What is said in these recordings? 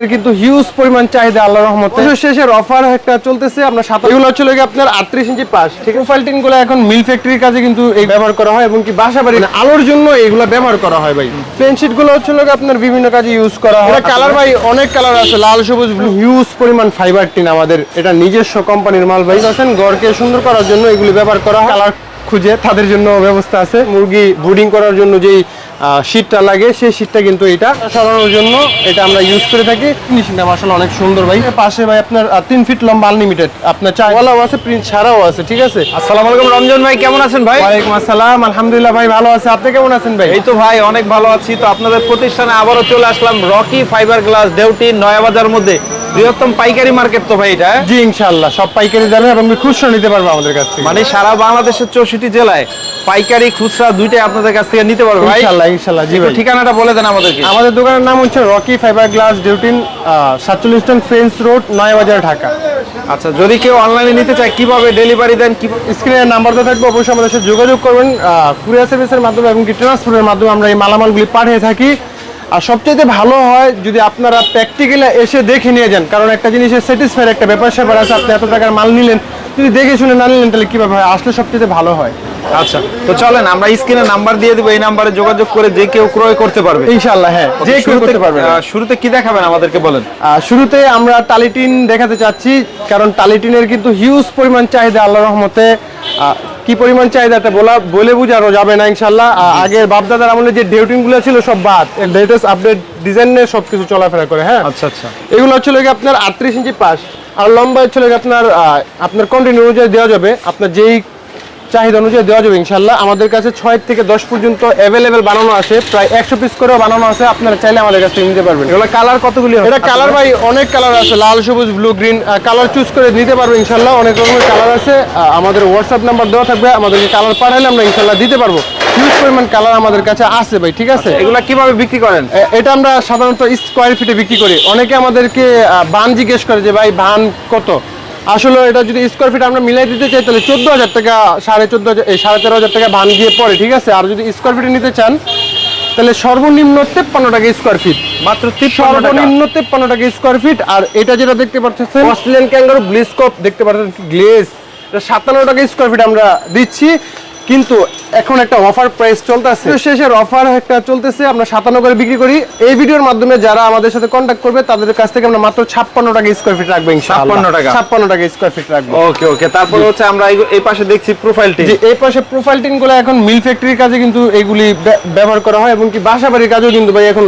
কিন্তু হিউজ পরিমাণ চাহিদা আল্লাহ রহমতে। শেষের অফার একটা চলতেছে আপনার সাত এগুলো হচ্ছে কি আপনার আটত্রিশ ইঞ্চি পাস ঠিক প্রোফাইল টিনগুলো এখন মিল ফ্যাক্টরির কাজে কিন্তু এই ব্যবহার করা হয় এবং কি বাসা বাড়ি মানে আলোর জন্য এগুলো ব্যবহার করা হয় ভাই। পেনশিটগুলো হচ্ছে কি আপনার বিভিন্ন কাজে ইউজ করা হয়। কালার ভাই অনেক কালার আছে। লাল সবুজ ব্লু হিউজ পরিমাণ ফাইবার টিন আমাদের। এটা নিজস্ব কোম্পানির মাল ভাই। আছেন ঘরকে সুন্দর করার জন্য এগুলি ব্যবহার করা হয়। কালার খুঁজে তাদের জন্য ব্যবস্থা আছে। মুরগি ব্রুডিং করার জন্য যেই শীটটা লাগে সেই শীটটা কিন্তু এটা সরানোর জন্য এটা আমরা ইউজ করে থাকি। ফিনিশিংটা আসলে অনেক সুন্দর ভাই। পাশে ভাই আপনার তিন ফিট লম্বা আনলিমিটেড আপনার চাওয়ালাও আছে প্রিন্ট ছাড়াও আছে ঠিক আছে? আসসালামু আলাইকুম রমজান ভাই কেমন আছেন ভাই? ওয়ালাইকুম আসসালাম আলহামদুলিল্লাহ ভাই ভালো আছে। আপনি কেমন আছেন ভাই? এই তো ভাই অনেক ভালো আছি। তো আপনাদের প্রতিষ্ঠানে আবারও চলে আসলাম রকি ফাইবার গ্লাস দেউটি নয়াবাজার মধ্যে। বৃহত্তম পাইকারি মার্কেট তো ভাই এটা হ্যাঁ? জি ইনশাআল্লাহ সব পাইকারি দামে এবং খুচরা নিতে পারব আমাদের কাছ থেকে। মানে সারা বাংলাদেশের চৌষট্টি জেলায়। পাইকারি খুচরা দুইটাই আপনাদের কাছ থেকে নিতে পারবে ভাই? ইনশাআল্লাহ ইনশাআল্লাহ জি ভাই। ঠিকানাটা বলে দেন আমাদেরকে। আমাদের দোকানের নাম হচ্ছে রকি ফাইবার গ্লাস ডিউটিন সাতচল্লিশ টন ফ্রেন্স রোড নয়াবাজার ঢাকা। আচ্ছা যদি কেউ অনলাইনে নিতে চায় কীভাবে ডেলিভারি দেন কি স্ক্রিনের নাম্বার তো থাকবে অবশ্যই আমাদের সাথে যোগাযোগ করবেন। কুরিয়ার সার্ভিসের মাধ্যমে এবং কি ট্রান্সপোর্টের মাধ্যমে আমরা এই মালামালগুলি পাঠিয়ে থাকি। আর সবচেয়ে ভালো হয় যদি আপনারা প্র্যাকটিক্যালি এসে দেখে নিয়ে যান কারণ একটা জিনিসের স্যাটিসফাইড একটা ব্যাপার স্যাপার আছে আপনি এত টাকার মাল নিলেন যদি দেখে শুনে না নিলেন তাহলে কীভাবে হয়? আসলে সবচেয়ে ভালো হয়। আচ্ছা তো চলেন আমরা স্ক্রিনে নাম্বার দিয়ে দিব এই নাম্বারে যোগাযোগ করে যে কেউ ক্রয় করতে পারবে। ইনশাআল্লাহ হ্যাঁ যে কেউ করতে পারবেন আহ, শুরুতে কি দেখাবেন আমাদেরকে বলেন? শুরুতে আমরা টালিটিন দেখাতে চাচ্ছি কারণ টালিটিনের কিন্তু হিউজ পরিমাণ চাহিদা আল্লাহ রহমতে কি পরিমাণ চাহিদাটা বলা বলে বোঝানো যাবে না ইনশাল্লাহ আগের বাপদাদার আমলে যে ডেউটিংগুলো ছিল সব বাদ লেটেস্ট আপডেট ডিজাইনে সবকিছু চলাফেরা করে হ্যাঁ? আচ্ছা আচ্ছা। এগুলো হচ্ছে কি আপনার আটত্রিশ ইঞ্চি পাস আর লম্বা হচ্ছে আপনার আপনার কন্টিনিউ অনুযায়ী দেওয়া যাবে আপনার যেই চাহিদা অনুযায়ী দেওয়া যাবে ইনশাল্লাহ আমাদের কাছে ছয় থেকে দশ পর্যন্ত অ্যাভেলেবেল বানানো আছে। প্রায় একশো পিস করেও বানানো আছে। আপনারা চাইলে আমাদের কাছ থেকে নিতে পারবেন। এগুলো কালার কতগুলি এটা কালার ভাই অনেক কালার আছে। লাল সবুজ ব্লু গ্রিন কালার চুজ করে নিতে পারব ইনশাল্লাহ অনেক রকমের কালার আছে। আমাদের হোয়াটসঅ্যাপ নাম্বার দেওয়া থাকবে। আমাদেরকে কালার পাঠাইলে আমরা ইনশাল্লাহ দিতে পারব। হিউজ পরিমাণ কালার আমাদের কাছে আছে ভাই ঠিক আছে? এগুলা কীভাবে বিক্রি করেন? এটা আমরা সাধারণত স্কোয়ার ফিটে বিক্রি করি। অনেকে আমাদেরকে বান জিজ্ঞেস করে যে ভাই বান কত? আসলে এটা যদি স্কোয়ার ফিট আমরা মিলাই দিতে চাই তাহলে চোদ্দ হাজার টাকা সাড়ে চোদ্দ হাজার এই সাড়ে তেরো হাজার টাকা ভান দিয়ে পড়ে ঠিক আছে? আর যদি স্কোয়ার ফিটে নিতে চান তাহলে সর্বনিম্ন তেপ্পান্ন টাকা স্কোয়ার ফিট মাত্র সর্বনিম্ন তেপ্পান্ন টাকা স্কোয়ার ফিট আর এটা যেটা দেখতে পাচ্ছেন অস্ট্রেলিয়ান ক্যাঙ্গারু ব্লিস্কোপ দেখতে পাচ্ছেন গ্লেস সাতান্ন টাকা স্কোয়ার ফিট আমরা দিচ্ছি। কিন্তু এখন একটা অফার প্রাইস চলতেছে। শেষের অফার একটা চলতেছে আমরা সাতান্ন করে বিক্রি করি। এই ভিডিওর মাধ্যমে যারা আমাদের সাথে কন্ট্যাক্ট করবে তাদের কাছ থেকে আমরা মাত্র ছাপ্পান্ন টাকা স্কোয়ার ফিট রাখব 56 টাকা? ছাপ্পান্ন টাকা স্কোয়ার ফিট রাখব। ওকে ওকে তারপরে হচ্ছে আমরা এই- পাশে দেখছি প্রোফাইলটি যে এই পাশে প্রোফাইল টিনগুলো এখন মিল ফ্যাক্টরির কাজে কিন্তু এগুলি ব্যবহার করা হয় এবং কি বাসা বাড়ির কাজেও কিন্তু ভাই এখন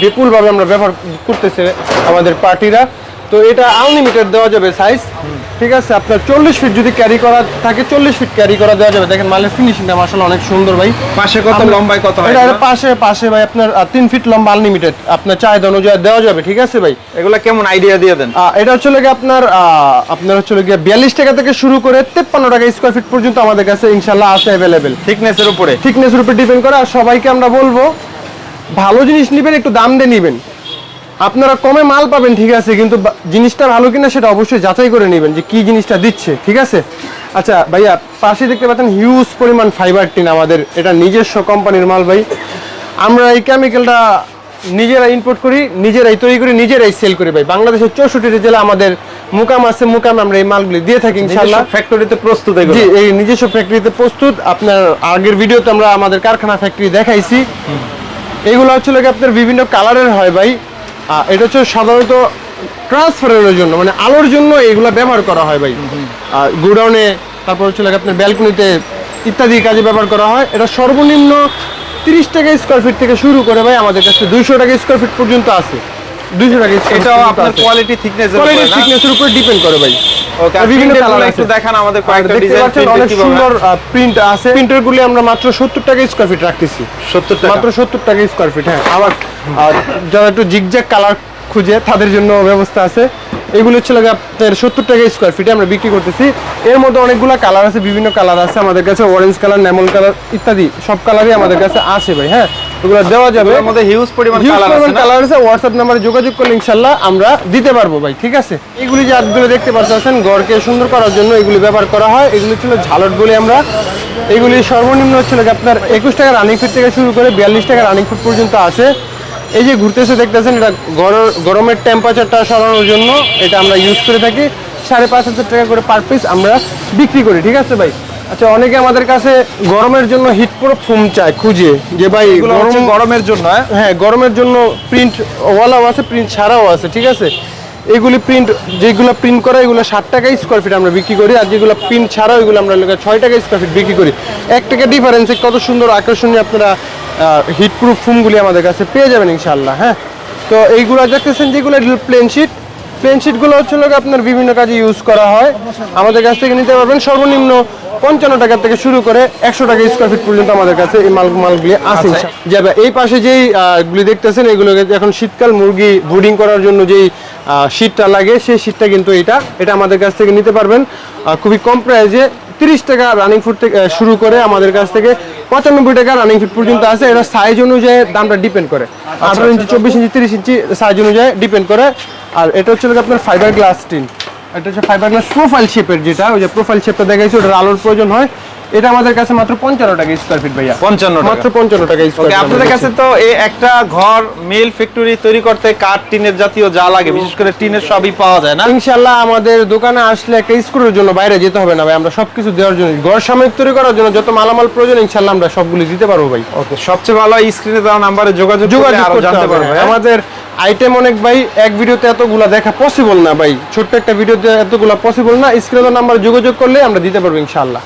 বিপুল ভাবে আমরা ব্যবহার করতেছে আমাদের পার্টিরা তো এটা আনলিমিটেড দেওয়া যাবে সাইজ ঠিক আছে? আপনার চল্লিশ ফিট যদি ক্যারি করা থাকে চল্লিশ ফিট ক্যারি করা দেওয়া যাবে। দেখেন মালের ফিনিশিংটা আসলে অনেক সুন্দর ভাই। পাশে কত লম্বায় কত হয় এটা পাশে পাশে ভাই আপনার তিন ফিট লম্বা আনলিমিটেড আপনার চাহিদা অনুযায়ী দেওয়া যাবে ঠিক আছে ভাই? এগুলা কেমন আইডিয়া দিয়ে দেন? এটা হচ্ছে লাগে আপনার আপনার হচ্ছে গিয়ে বিয়াল্লিশ টাকা থেকে শুরু করে তেপ্পান্ন টাকা স্কোয়ার ফিট পর্যন্ত আমাদের কাছে ইনশাল্লাহ আছে অ্যাভেলেবেল থিকনেসের উপরে? থিকনেসের উপর ডিপেন্ড করে। আর সবাইকে আমরা বলব ভালো জিনিস নেবেন একটু দাম দিয়ে নেবেন। আপনারা কমে মাল পাবেন ঠিক আছে কিন্তু জিনিসটা ভালো কিনা সেটা অবশ্যই যাচাই করে নেবেন যে কি জিনিসটা দিচ্ছে ঠিক আছে? আচ্ছা ভাইয়া পাশে দেখতে পাচ্ছেন হিউজ পরিমাণ ফাইবার টিন আমাদের এটা নিজস্ব কোম্পানির মাল ভাই। আমরা এই কেমিক্যালটা নিজেরা ইম্পোর্ট করি নিজেরাই তৈরি করি নিজেরাই সেল করি ভাই। বাংলাদেশের চৌষট্টি জেলা আমাদের মুকাম আছে মুকাম আমরা এই মালগুলি দিয়ে থাকি ইনশাল্লাহ ফ্যাক্টরিতে প্রস্তুত জি এই নিজস্ব ফ্যাক্টরিতে প্রস্তুত। আপনার আগের ভিডিওতে আমরা আমাদের কারখানা ফ্যাক্টরি দেখাইছি। এগুলো হচ্ছে আপনার বিভিন্ন কালারের হয় ভাই। এটা হচ্ছে সাধারণত ট্রান্সফারের জন্য মানে আলোর জন্য এগুলো ব্যবহার করা হয় ভাই। গুডাউনে তারপর হচ্ছে লাগে আপনার ব্যালকনিতে ইত্যাদি কাজে ব্যবহার করা হয়। এটা সর্বনিম্ন তিরিশ টাকা স্কোয়ার ফিট থেকে শুরু করে ভাই আমাদের কাছে দুইশো টাকা স্কোয়ার ফিট পর্যন্ত আছে। দুইশো টাকা এটাও আপনার কোয়ালিটি থিকনেসের Quality উপরে না? উপর ডিপেন্ড করে ভাই। ওকে বিভিন্ন বিভিন্ন কালার একটু দেখান আমাদের কয়েকটা ডিজাইন অনেক সুন্দর প্রিন্ট আছে? প্রিন্টার গুলি আমরা মাত্র সত্তর টাকা স্কোয়ার ফিট রাখতেছি। 70 টাকা? মাত্র সত্তর টাকা স্কোয়ার ফিট হ্যাঁ। আবার যারা একটু জিগজ্যাগ কালার খুঁজে তাদের জন্য ব্যবস্থা আছে। এগুলো হচ্ছে লাগে আপনার সত্তর টাকা স্কোয়ার ফিটে আমরা বিক্রি করতেছি। এর মধ্যে অনেকগুলো কালার আছে বিভিন্ন কালার আছে আমাদের কাছে অরেঞ্জ কালার নেমন কালার ইত্যাদি সব কালারই আমাদের কাছে আছে ভাই হ্যাঁ? ওগুলো দেওয়া যাবে। মধ্যে হিউজ পরিমাণ কালার আছে হোয়াটসঅ্যাপ নাম্বারে যোগাযোগ করলে ইনশাল্লাহ আমরা দিতে পারব ভাই ঠিক আছে? এগুলি যে দেখতে পাচ্ছেন ঘরকে সুন্দর করার জন্য এগুলি ব্যবহার করা হয়। এগুলি ছিল ঝালট বলি আমরা। এগুলি সর্বনিম্ন হচ্ছিল যে আপনার একুশ টাকা রানিং ফিট থেকে শুরু করে বিয়াল্লিশ টাকা রানিং ফিট পর্যন্ত আছে। এই যে ঘুরতেছে দেখতেছেন এটা গরম গরমের টেম্পারেচারটা সরানোর জন্য এটা আমরা ইউজ করে থাকি। সাড়ে পাঁচ হাজার টাকা করে পার পিস আমরা বিক্রি করি ঠিক আছে ভাই? আচ্ছা অনেকে আমাদের কাছে গরমের জন্য হিট প্রুফ ফোম চায় খুঁজে যে ভাই গরম গরমের জন্য হ্যাঁ? হ্যাঁ গরমের জন্য প্রিন্ট ওয়ালাও আছে প্রিন্ট ছাড়াও আছে ঠিক আছে? এগুলি প্রিন্ট যেগুলো প্রিন্ট করা এগুলো ষাট টাকা স্কোয়ার ফিট আমরা বিক্রি করি আর যেগুলো প্রিন্ট ছাড়াও এগুলো আমরা ছয় টাকা স্কোয়ার ফিট বিক্রি করি। এক টাকা ডিফারেন্সে কত সুন্দর আকর্ষণীয় আপনারা হিট প্রুফ ফোমগুলি আমাদের কাছে পেয়ে যাবেন ইনশাল্লাহ হ্যাঁ? তো এইগুলো দেখতেছেন যেগুলো প্লেন শিট প্লেন শিটগুলো হচ্ছে লোক আপনার বিভিন্ন কাজে ইউজ করা হয়। আমাদের কাছ থেকে নিতে পারবেন সর্বনিম্ন পঞ্চান্ন টাকা থেকে শুরু করে একশো টাকা স্কোয়ার ফিট পর্যন্ত আমাদের কাছে এই মাল মালগুলি আছে আচ্ছা। যে এই পাশে যেই গুলি দেখতেছেন এগুলোকে এখন শীতকাল মুরগি ব্রুডিং করার জন্য যেই শীতটা লাগে সেই শীতটা কিন্তু এটা এটা আমাদের কাছ থেকে নিতে পারবেন। খুবই কম প্রাইজে তিরিশ টাকা রানিং ফুট থেকে শুরু করে আমাদের কাছ থেকে পঁচানব্বই টাকা রানিং ফিট পর্যন্ত আছে। এটা সাইজ অনুযায়ী দামটা ডিপেন্ড করে। আঠারো ইঞ্চি চব্বিশ ইঞ্চি তিরিশ ইঞ্চি সাইজ অনুযায়ী ডিপেন্ড করে। আর এটা হচ্ছে আপনার ফাইবার গ্লাস টিন এটা হচ্ছে ফাইবার গ্লাস প্রোফাইল শেপের যেটা ওই যে প্রোফাইল শেপটা দেখাইছি ওটার আলোর প্রয়োজন হয়। এটা আমাদের কাছে মাত্র পঞ্চান্ন টাকা স্কোয়ার ফিট ভাইয়া। 55 টাকা। মাত্র পঞ্চান্ন টাকা ওকে স্কোয়ার আপনাদের কাছে তো এই একটা ঘর মিল ফ্যাক্টরি তৈরি করতে কাঠ টিনের জাতীয় যা লাগে বিশেষ করে টিনের সবই পাওয়া যায় না? ইনশাল্লাহ আমাদের দোকানে আসলে একটা স্ক্রুর জন্য বাইরে যেতে হবে না ভাই আমরা সবকিছু দেওয়ার জন্য ঘর সাময়িক তৈরি করার জন্য যত মালামাল প্রয়োজন ইনশাল্লাহ আমরা সবগুলি দিতে পারব ভাই। ওকে সবচেয়ে ভালো স্ক্রিনে দেওয়া নাম্বারে যোগাযোগ যোগাযোগ জানতে পারবে? আমাদের আইটেম অনেক ভাই এক ভিডিওতে এতগুলা দেখা পসিবল না ভাই ছোট্ট একটা ভিডিওতে এতগুলা পসিবল না স্ক্রিনের নাম্বার যোগাযোগ করলে আমরা দিতে পারব ইনশাল্লাহ